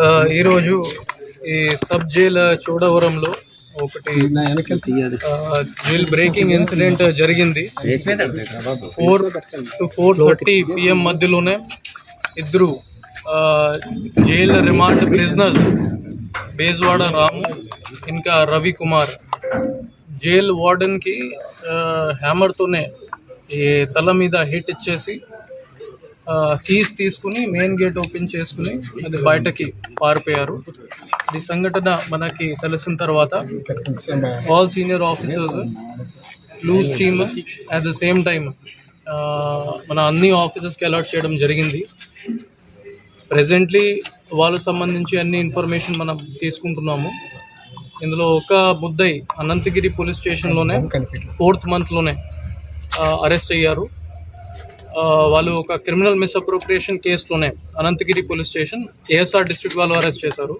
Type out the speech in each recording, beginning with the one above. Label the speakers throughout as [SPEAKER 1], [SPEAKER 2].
[SPEAKER 1] ఆ, ఈరోజు ఈ సబ్ జైల్ చోడవరంలో ఒకటి జైల్ బ్రేకింగ్ ఇన్సిడెంట్ జరిగింది. Four to four thirty PM మధ్యలోనే ఇద్దరు ఆ, jail remand prisoners Bejawada Ramu ఇంకా రవి కుమార్ జైల్ వార్డెన్కి హ్యామర్తోనే ఈ తల మీద హిట్ ఇచ్చేసి కీస్ తీసుకుని మెయిన్ గేట్ ఓపెన్ చేసుకుని అది బయటకి పారిపోయారు. ఈ సంఘటన మనకి తెలిసిన తర్వాత all senior officers loose team at the same time మన అన్ని ఆఫీసర్స్కి అలర్ట్ చేయడం జరిగింది. ప్రజెంట్లీ వాళ్ళకు సంబంధించి అన్ని ఇన్ఫర్మేషన్ మనం తీసుకుంటున్నాము. ఇందులో ఒక ముద్దై అనంతగిరి పోలీస్ స్టేషన్లోనే ఫోర్త్ మంత్లోనే అరెస్ట్ అయ్యారు. వాళ్ళు ఒక criminal misappropriation కేసులోనే Anantagiri police station ASR district వాళ్ళు అరెస్ట్ చేశారు.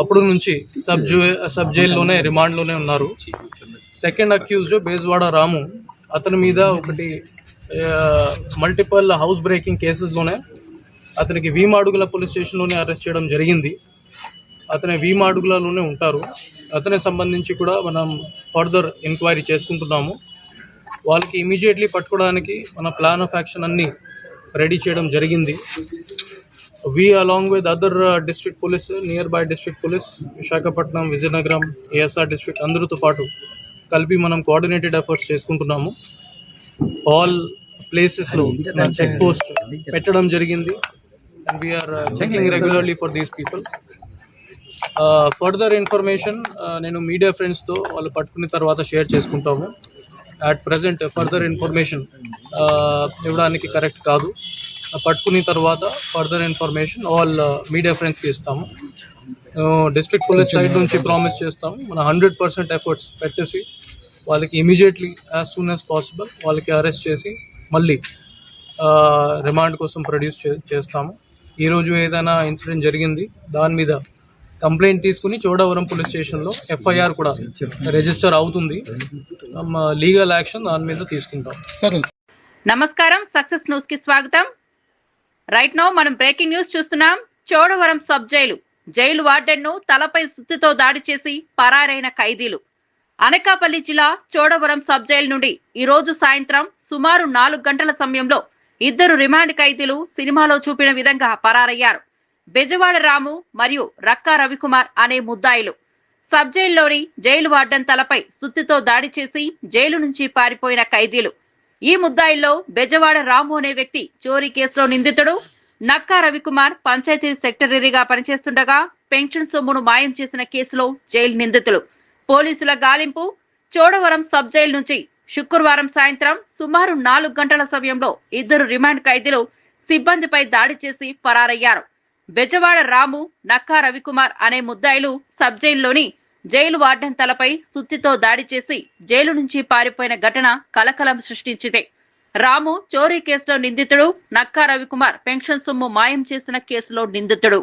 [SPEAKER 1] అప్పుడు నుంచి సబ్ జూ సబ్ జైల్లోనే రిమాండ్లోనే ఉన్నారు. సెకండ్ అక్యూజ్డ్ బేజ్వాడ రాము అతని మీద ఒకటి మల్టిపల్ హౌస్ బ్రేకింగ్ కేసెస్లోనే అతనికి వీమాడుగుల పోలీస్ స్టేషన్లోనే అరెస్ట్ చేయడం జరిగింది. అతని వీమాడుగులలోనే ఉంటారు. అతనికి సంబంధించి కూడా మనం ఫర్దర్ ఎంక్వైరీ చేసుకుంటున్నాము. వాళ్ళకి ఇమీడియట్లీ పట్టుకోవడానికి మన ప్లాన్ ఆఫ్ యాక్షన్ అన్నీ రెడీ చేయడం జరిగింది. We along with other district police nearby district police Visakhapatnam Vizianagaram ASR district అందరితో పాటు కలిపి మనం కోఆర్డినేటెడ్ ఎఫర్ట్స్ చేసుకుంటున్నాము. ఆల్ ప్లేసెస్లో చెక్ పోస్ట్ పెట్టడం జరిగింది. And we're checking regularly for these people further information నేను మీడియా ఫ్రెండ్స్తో వాళ్ళు పట్టుకున్న తర్వాత షేర్ చేసుకుంటాము. అట్ ప్రజెంట్ ఫర్దర్ ఇన్ఫర్మేషన్ ఇవ్వడానికి కరెక్ట్ కాదు. Uh, పట్టుకున్న తర్వాత ఫర్దర్ ఇన్ఫర్మేషన్ ఆల్ మీడియా ఫ్రెండ్స్కి ఇస్తాము. డిస్ట్రిక్ట్ పోలీస్ సైడ్ నుంచి ప్రామిస్ చేస్తాము. మన హండ్రెడ్ పర్సెంట్ ఎఫర్ట్స్ పెట్టేసి వాళ్ళకి immediately as soon as possible వాళ్ళకి అరెస్ట్ చేసి మళ్ళీ రిమాండ్ కోసం ప్రొడ్యూస్ చే చేస్తాము. ఈరోజు ఏదైనా ఇన్సిడెంట్ జరిగింది దాని మీద కంప్లైంట్ తీసుకుని చోడవరం పోలీస్ స్టేషన్లో ఎఫ్ఐఆర్ కూడా రిజిస్టర్ అవుతుంది. లీగల్ యాక్షన్ దాని మీద తీసుకుంటాం.
[SPEAKER 2] నమస్కారం. సక్సెస్ న్యూస్కి స్వాగతం. రైట్ నౌ మనం బ్రేకింగ్ న్యూస్ చూస్తున్నాం. Chodavaram sub jail. జైలు వార్డెన్ను తలపై సుత్తితో దాడి చేసి పరారైన ఖైదీలు. అనకాపల్లి జిల్లా చోడవరం సబ్ జైలు నుండి ఈ రోజు సాయంత్రం సుమారు నాలుగు గంటల సమయంలో ఇద్దరు రిమాండ్ ఖైదీలు సినిమాలో చూపిన విధంగా పరారయ్యారు. బెజవాడ రాము మరియు రక్కా రవికుమార్ అనే ముద్దాయిలు. సబ్ జైల్లోని జైలు వార్డెన్ తలపై సుత్తితో దాడి చేసి జైలు నుంచి పారిపోయిన ఖైదీలు. ఈ ముద్దాయిల్లో బెజవాడ రాము అనే వ్యక్తి చోరీ కేసులో నిందితుడు. నక్కా రవికుమార్ పంచాయతీ సెక్రటరీగా పనిచేస్తుండగా పెన్షన్ సొమ్మును మాయం చేసిన కేసులో జైలు నిందితులు. పోలీసుల గాలింపు. చోడవరం సబ్ జైలు నుంచి శుక్రవారం సాయంత్రం సుమారు నాలుగు గంటల సమయంలో ఇద్దరు రిమాండ్ ఖైదీలు సిబ్బందిపై దాడి చేసి పరారయ్యారు బెజవాడ రాము నక్కా రవికుమార్ అనే ముద్దాయిలు సబ్ జైల్లోని జైలు వార్డెన్ తలపై సుత్తితో దాడి చేసి జైలు నుంచి పారిపోయిన ఘటన కలకలం సృష్టించింది. రాము చోరీ కేసులో నిందితుడు నక్కా రవికుమార్ పెన్షన్ సొమ్ము మాయం చేసిన కేసులో నిందితుడు.